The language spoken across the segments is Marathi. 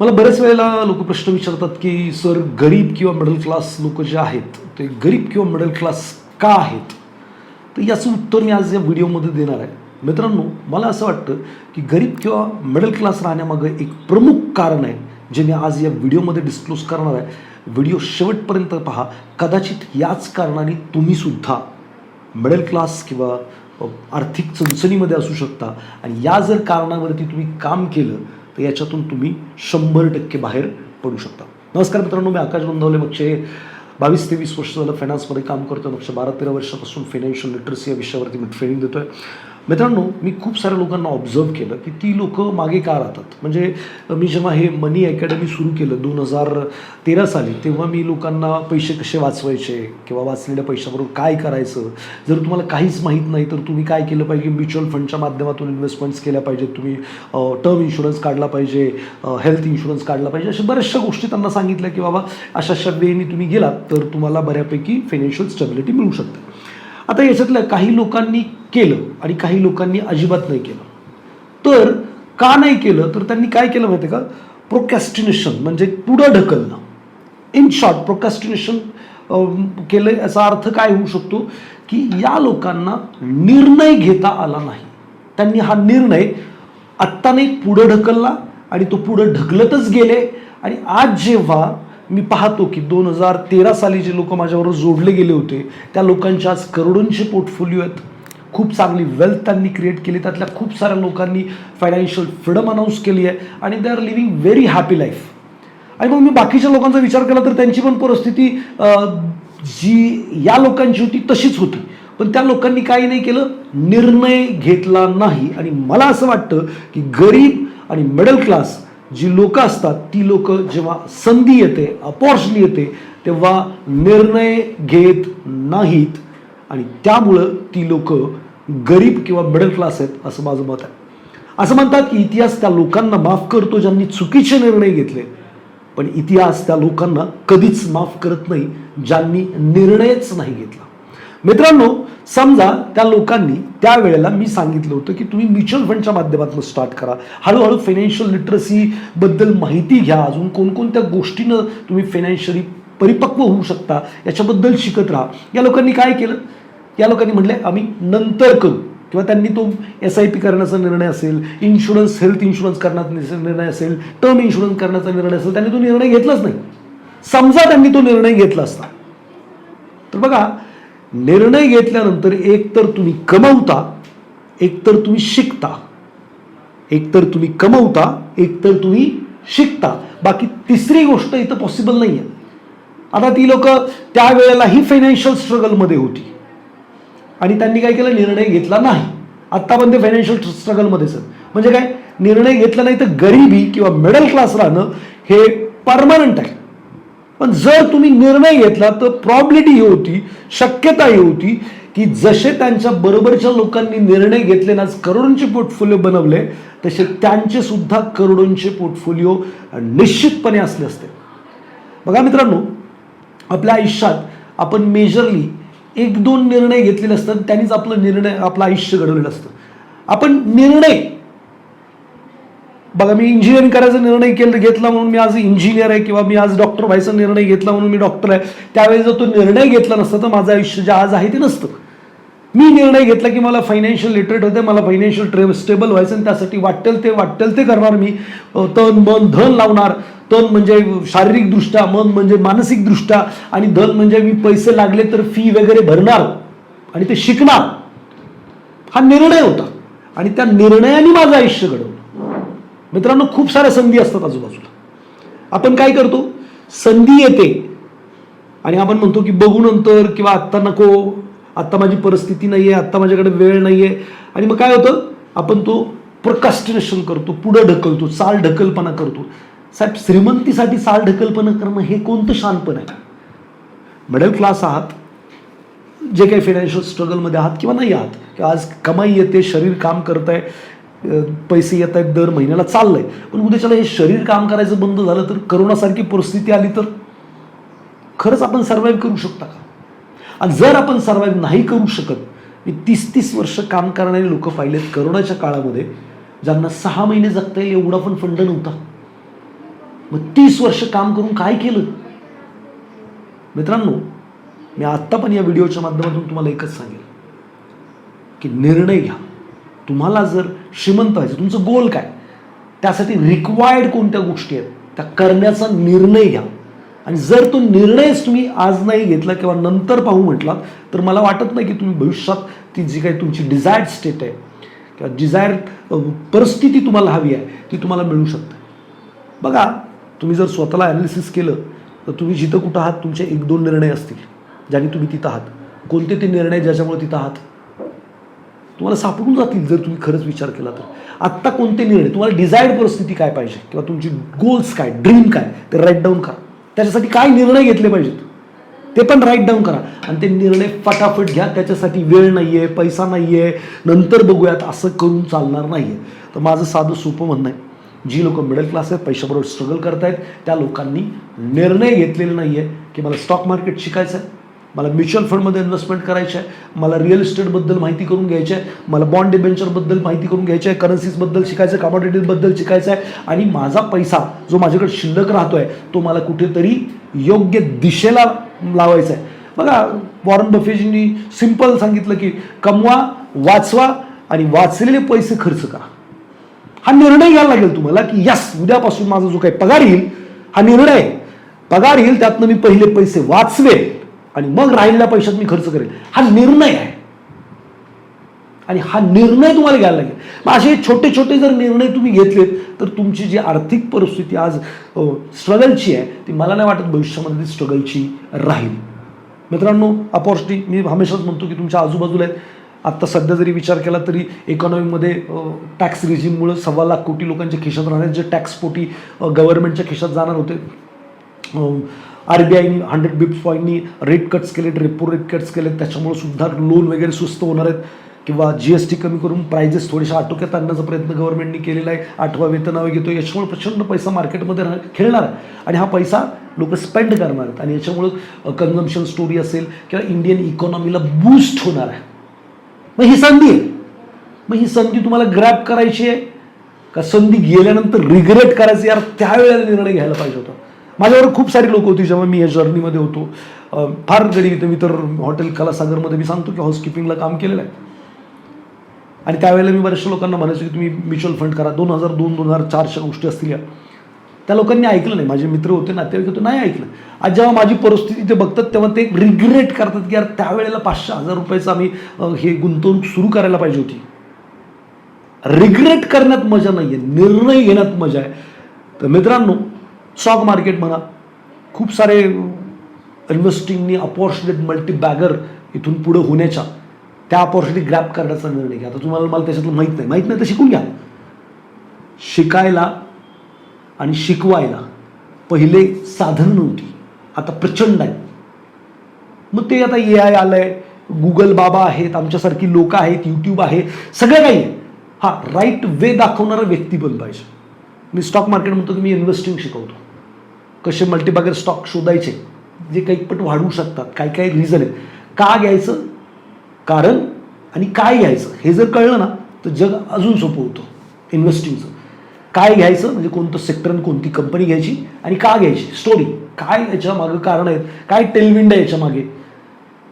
मला बऱ्याच वेळेला लोक प्रश्न विचारतात की सर गरीब किंवा मिडल क्लास लोक जे आहेत ते गरीब किंवा मिडल क्लास का आहेत? तर याचं उत्तर मी आज या व्हिडिओमध्ये देणार आहे. मित्रांनो मला असं वाटतं की गरीब किंवा मिडल क्लास राहण्यामागं एक प्रमुख कारण आहे जे मी आज या व्हिडिओमध्ये डिस्क्लोज करणार आहे. व्हिडिओ शेवटपर्यंत पहा. कदाचित याच कारणाने तुम्हीसुद्धा मिडल क्लास किंवा आर्थिक चणचणीमध्ये असू शकता. आणि या जर कारणावरती तुम्ही काम केलं तर याच्यातून तुम्ही शंभर टक्के बाहेर पडू शकता. नमस्कार मित्रांनो मी आकाश गोंधवले मागचे बावीस ते वीस वर्ष झालं फायनान्समध्ये काम करतो मागच्या बारा तेरा वर्षापासून फायनान्शियल लिटरसी या विषयावरती मी ट्रेनिंग देतो आहे मित्रांनो मी खूप साऱ्या लोकांना ऑब्झर्व केलं की ती लोक मागे का राहतात? म्हणजे मी जेव्हा हे मनी अकॅडमी सुरू केलं दोन हजार तेरा साली तेव्हा मी लोकांना पैसे कसे वाचवायचे किंवा वाचलेल्या पैशाबरोबर काय करायचं? जर तुम्हाला काहीच माहीत नाही तर तुम्ही काय केलं पाहिजे? म्युच्युअल फंडच्या माध्यमातून इन्व्हेस्टमेंट्स केल्या पाहिजेत. तुम्ही टर्म इन्शुरन्स काढला पाहिजे हेल्थ इन्शुरन्स काढला पाहिजे. अशा बऱ्याचशा गोष्टी त्यांना सांगितल्या की बाबा अशा अशा वेळेने तुम्ही गेलात तर तुम्हाला बऱ्यापैकी फायनान्शियल स्टेबिलिटी मिळू शकते. आता याच्यातलं काही लोकांनी केलं आणि काही लोकांनी अजिबात नाही केलं. तर का नाही केलं? तर त्यांनी काय केलं माहिती आहे का? प्रोकॅस्टिनेशन म्हणजे पुढं ढकलणं. इन शॉर्ट प्रोकॅस्टिनेशन केलं याचा अर्थ काय होऊ शकतो? की या लोकांना निर्णय घेता आला नाही. त्यांनी हा निर्णय आत्ता नाही पुढं ढकलला आणि तो पुढं ढकलतच गेले आणि आज जेव्हा मी पाहतो की दोन हजार तेरा साली जे लोक माझ्याबरोबर जोडले गेले होते त्या लोकांच्या आज करोडोंचे पोर्टफोलिओ आहेत. खूप चांगली वेल्थ त्यांनी क्रिएट केली. त्यातल्या खूप साऱ्या लोकांनी फायनान्शियल फ्रीडम अनाऊन्स केली आहे आणि they are living very happy life आणि मग मी बाकीच्या लोकांचा विचार केला तर त्यांची पण परिस्थिती जी या लोकांची होती तशीच होती. पण त्या लोकांनी काही नाही केलं. निर्णय घेतला नाही. आणि मला असं वाटतं की गरीब आणि मिडल क्लास जी लोक असतात ती लोक जेव्हा संधी येते अपॉर्च्युनिटी येते तेव्हा निर्णय घेत नाहीत. आणि त्यामुळं ती लोक गरीब किंवा मिडल क्लास आहेत असं माझं मत आहे. असं म्हणतात की इतिहास त्या लोकांना माफ करतो ज्यांनी चुकीचे निर्णय घेतले. पण इतिहास त्या लोकांना कधीच माफ करत नाही ज्यांनी निर्णयच नाही घेतला. मित्रांनो समजा त्या लोकांनी त्यावेळेला मी सांगितलं होतं की तुम्ही म्युच्युअल फंडच्या माध्यमातून स्टार्ट करा. हळूहळू फायनान्शियल लिटरसीबद्दल माहिती घ्या. अजून कोणकोणत्या गोष्टीनं तुम्ही फायनान्शियली परिपक्व होऊ शकता याच्याबद्दल शिकत राहा. या लोकांनी काय केलं? या लोकांनी म्हटले आम्ही नंतर करू. किंवा त्यांनी तो एस आय पी करण्याचा निर्णय असेल इन्शुरन्स हेल्थ इन्शुरन्स करण्याचा निर्णय असेल टर्म इन्शुरन्स करण्याचा निर्णय असेल त्यांनी तो निर्णय घेतलाच नाही. समजा त्यांनी तो निर्णय घेतला असता. तर बघा निर्णय घेतल्यानंतर एक तर तुम्ही कमवता एकतर तुम्ही शिकता. एकतर तुम्ही कमवता एक तर तुम्ही शिकता. बाकी तिसरी गोष्ट इथं पॉसिबल नाही आहे आता ती लोक त्यावेळेलाही फायनान्शियल स्ट्रगलमध्ये होती. आणि त्यांनी काय केलं? निर्णय घेतला नाही. आत्ता पण ते फायनान्शियल स्ट्रगलमध्येच सर. म्हणजे काय? निर्णय घेतला नाही तर गरिबी किंवा मिडल क्लास राहणं हे परमनंट आहे. पण जर तुम्ही निर्णय घेतला तर प्रॉब्लिटी ही होती शक्यता ही होती की जसे त्यांच्या बरोबरच्या लोकांनी निर्णय घेतले आणि आज करोडोंचे पोर्टफोलिओ बनवले तसे त्यांचे सुद्धा करोडोंचे पोर्टफोलिओ निश्चितपणे असले असते. बघा मित्रांनो आपल्या आयुष्यात आपण मेजरली एक दोन निर्णय घेतलेले असतात त्यांनीच आपलं निर्णय आपलं आयुष्य घडवलेलं असतं. आपण निर्णय बघा मी इंजिनिअरिंग करायचा निर्णय केला घेतला म्हणून मी आज इंजिनियर आहे किंवा मी आज डॉक्टर व्हायचा निर्णय घेतला म्हणून मी डॉक्टर आहे. त्यावेळी जर तो निर्णय घेतला नसता तर माझं आयुष्य जे आज आहे ते नसतं. मी निर्णय घेतला की मला फायनान्शियल लिटरेट होते मला फायनान्शियल ट्रे स्टेबल व्हायचं आणि त्यासाठी वाटेल ते वाटेल ते करणार मी. तन मन धन लावणार. तन म्हणजे शारीरिकदृष्ट्या मन म्हणजे मानसिकदृष्ट्या आणि धन म्हणजे मी पैसे लागले तर फी वगैरे भरणार आणि ते शिकणार. हा निर्णय होता. आणि त्या निर्णयाने माझं आयुष्य घडवलं. मित्रांनो खूप साऱ्या संधी असतात आजूबाजूला. आपण काय करतो? संधी येते. आणि आपण म्हणतो की बघू नंतर किंवा आत्ता नको आत्ता माझी परिस्थिती नाही आहे आत्ता माझ्याकडे वेळ नाही आहे आणि मग काय होतं? आपण तो प्रकास्टिनेशन करतो पुढं ढकलतो चाल ढकलपणा करतो. साहेब श्रीमंतीसाठी चाल ढकलपणा करणं हे कोणतं शानपण आहे? मिडल क्लास आहात जे काही फायनान्शियल स्ट्रगलमध्ये आहात किंवा नाही आहात किंवा आज कमाई येते शरीर काम करत आहे पैसे येत आहेत दर महिन्याला चाललंय. पण उद्याच्याला हे शरीर काम करायचं बंद झालं तर करोनासारखी परिस्थिती आली तर? खरंच आपण सर्वाईव्ह करू शकता का? आणि जर आपण सर्वाईव्ह नाही करू शकत मी तीस तीस वर्ष काम करणारे लोक पाहिलेत करोनाच्या काळामध्ये ज्यांना सहा महिने जगता येईल एवढा पण फंड नव्हता. मग तीस वर्ष काम करून काय केलं? मित्रांनो मी आत्ता पण या व्हिडिओच्या माध्यमातून तुम्हाला एकच सांगेल की निर्णय घ्या. तुम्हाला जर श्रीमंत व्हायचं तुमचं गोल काय? त्यासाठी रिक्वायर्ड कोणत्या गोष्टी आहेत? त्या करण्याचा निर्णय घ्या. आणि जर तो निर्णयच तुम्ही आज नाही घेतला किंवा नंतर पाहू म्हटलात तर मला वाटत नाही की तुम्ही भविष्यात ती जी काही तुमची डिझायर्ड स्टेट आहे किंवा डिझायर्ड परिस्थिती तुम्हाला हवी आहे ती तुम्हाला मिळू शकते. बघा तुम्ही जर स्वतःला ॲनालिसिस केलं तर तुम्ही जिथं कुठं आहात तुमचे एक दोन निर्णय असतील ज्याने तुम्ही तिथं आहात. कोणते ते निर्णय ज्याच्यामुळे तिथं आहात? तुम्हाला सापडून जातील जर तुम्ही खरंच विचार केला तर. आत्ता कोणते निर्णय? तुम्हाला डिझायर्ड परिस्थिती काय पाहिजे? किंवा तुमची गोल्स काय? ड्रीम काय? ते राईट डाऊन करा. त्याच्यासाठी काय निर्णय घेतले पाहिजेत? ते पण राईट डाऊन करा. आणि ते निर्णय फटाफट घ्या. त्याच्यासाठी वेळ नाही आहे पैसा नाही आहे नंतर बघूयात असं करून चालणार नाही आहे तर माझं साधं सोपं म्हणणं आहे. जी लोक मिडल क्लास आहेत पैशाबरोबर स्ट्रगल करतायत त्या लोकांनी निर्णय घेतलेला नाही आहे की मला स्टॉक मार्केट शिकायचं आहे मला म्युच्युअल फंडमध्ये इन्व्हेस्टमेंट करायचं आहे मला रिअल इस्टेटबद्दल माहिती करून घ्यायची आहे मला बॉन्ड डिबेंचरबद्दल माहिती करून घ्यायची आहे करन्सीजबद्दल शिकायचं आहे कमॉडिटीजबद्दल शिकायचं आहे आणि माझा पैसा जो माझ्याकडे शिल्लक राहतो आहे तो मला कुठेतरी योग्य दिशेला लावायचा आहे. बघा वॉरन बफेजींनी सिंपल सांगितलं की कमवा वाचवा आणि वाचलेले पैसे खर्च करा. हा निर्णय घ्यायला लागेल तुम्हाला की यस उद्यापासून माझा जो काही पगार येईल हा निर्णय पगार येईल त्यातनं मी पहिले पैसे वाचवेल आणि मग राहिलेल्या पैशात मी खर्च करेल. हा निर्णय आहे. आणि हा निर्णय तुम्हाला घ्यायला लागेल. मग असे छोटे छोटे जर निर्णय तुम्ही घेतलेत तर तुमची जी आर्थिक परिस्थिती आज स्ट्रगलची आहे ती मला नाही वाटत भविष्यामध्ये ती स्ट्रगलची राहील. मित्रांनो अपॉर्च्युनिटी मी हमेशाच म्हणतो की तुमच्या आजूबाजूला आहेत. आत्ता सध्या जरी विचार केला तरी इकॉनॉमीमध्ये टॅक्स रिझिममुळं सव्वा लाख कोटी लोकांच्या खिशात राहणार जे टॅक्सपोटी गव्हर्नमेंटच्या खिशात जाणार होते. आर बी आयनी हंड्रेड बिप्स पॉईंटनी रेट कट्स केलेत रेपो रेट कट्स केलेत त्याच्यामुळे सुद्धा लोन वगैरे स्वस्त होणार आहेत. किंवा जी एस टी कमी करून प्रायजेस थोडेशा आटोक्यात आणण्याचा प्रयत्न गव्हर्नमेंटनी केलेला आहे. आठवा वेतनावर घेतो याच्यामुळे प्रचंड पैसा मार्केटमध्ये राह खेळणार आहे. आणि हा पैसा लोक स्पेंड करणार आहेत. आणि याच्यामुळं कन्झम्शन स्टोरी असेल किंवा इंडियन इकॉनॉमीला बूस्ट होणार आहे. मग ही संधी आहे. मग ही संधी तुम्हाला ग्रॅप करायची आहे. का संधी गेल्यानंतर रिग्रेट करायचं? यार त्यावेळेला निर्णय घ्यायला पाहिजे होता. माझ्यावर खूप सारी लोक होती जेव्हा मी या जर्नीमध्ये होतो. फार गडी मी तर हॉटेल कलासागरमध्ये मी सांगतो की हाऊसकीपिंगला काम केलेलं आहे. आणि त्यावेळेला मी बऱ्याचशा लोकांना म्हणायचो की तुम्ही म्युच्युअल फंड करा. दोन हजार दोन दोन हजार चारच्या गोष्टी असतील या. त्या लोकांनी ऐकलं नाही. माझे मित्र होते नातेवाईक होते नाही ऐकलं. आज जेव्हा माझी परिस्थिती ते बघतात तेव्हा ते रिग्रेट करतात की यार त्यावेळेला पाचशे हजार रुपयाचं आम्ही हे गुंतवणूक सुरू करायला पाहिजे होती. रिग्रेट करण्यात मजा नाही आहे निर्णय घेण्यात मजा आहे. तर मित्रांनो स्टॉक मार्केट म्हणा. खूप सारे इन्व्हेस्टिंगनी अपॉर्च्युनिटी मल्टी बॅगर इथून पुढे होण्याच्या. त्या अपॉर्च्युनिटी ग्रॅप करण्याचा निर्णय घ्या. आता तुम्हाला मला त्याच्यातलं माहीत नाही. माहीत नाही तर शिकून घ्या. शिकायला आणि शिकवायला पहिले साधन नव्हती. आता प्रचंड आहे. मग ते आता ए आय आलं आहे गुगल बाबा आहेत. आमच्यासारखी लोक आहेत. यूट्यूब आहे. सगळं काही. आहे हा राईट वे दाखवणारा व्यक्ती पण पाहिजे. मी स्टॉक मार्केट म्हणतो की मी इन्व्हेस्टिंग शिकवतो. कसे मल्टीबॅगर स्टॉक शोधायचे जे काही पट वाढवू शकतात काय काय रिझन आहेत. का घ्यायचं? कारण आणि काय घ्यायचं? हे जर कळलं ना तर जग अजून सोपं होतं इन्व्हेस्टिंगचं काय घ्यायचं? म्हणजे कोणतं सेक्टर आणि कोणती कंपनी घ्यायची आणि का घ्यायची? स्टोरी काय याच्या मागं कारण आहेत? काय टेलविंड आहे याच्या मागे?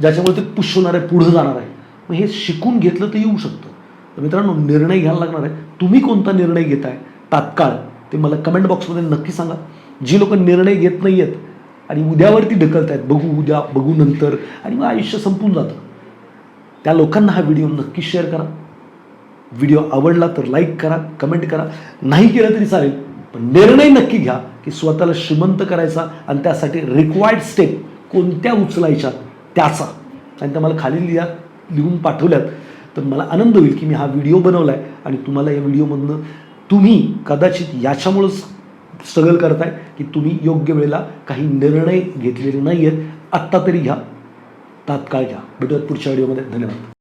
ज्याच्यामुळे ते पुश होणार आहे पुढं जाणार आहे. मग हे शिकून घेतलं तर येऊ शकतं. तर मित्रांनो निर्णय घ्यायला लागणार आहे. तुम्ही कोणता निर्णय घेताय? तात्काळ. ते मला कमेंट बॉक्समध्ये नक्की सांगा. जी लोक निर्णय घेत नाही आहेत आणि उद्यावरती ढकलत आहेत बघू उद्या बघू नंतर. आणि मग आयुष्य संपून जातं. त्या लोकांना हा व्हिडिओ नक्की शेअर करा. व्हिडिओ आवडला तर लाईक करा कमेंट करा. नाही केलं तरी चालेल पण निर्णय नक्की घ्या की स्वतःला श्रीमंत करायचा आणि त्यासाठी रिक्वायर्ड स्टेप कोणत्या उचलायच्या त्याचा. आणि त्या मला खाली लिहा लिहून पाठवल्यात. तर मला आनंद होईल की मी हा व्हिडिओ बनवला आहे आणि तुम्हाला या व्हिडिओमधनं तुम्ही कदाचित याच्यामुळंच स्ट्रगल करताय की तुम्ही योग्य वेळेला काही निर्णय घेतलेले नाही आहेत आत्ता तरी घ्या. तात्काळ घ्या. भेटूयात पुढच्या व्हिडिओमध्ये. धन्यवाद.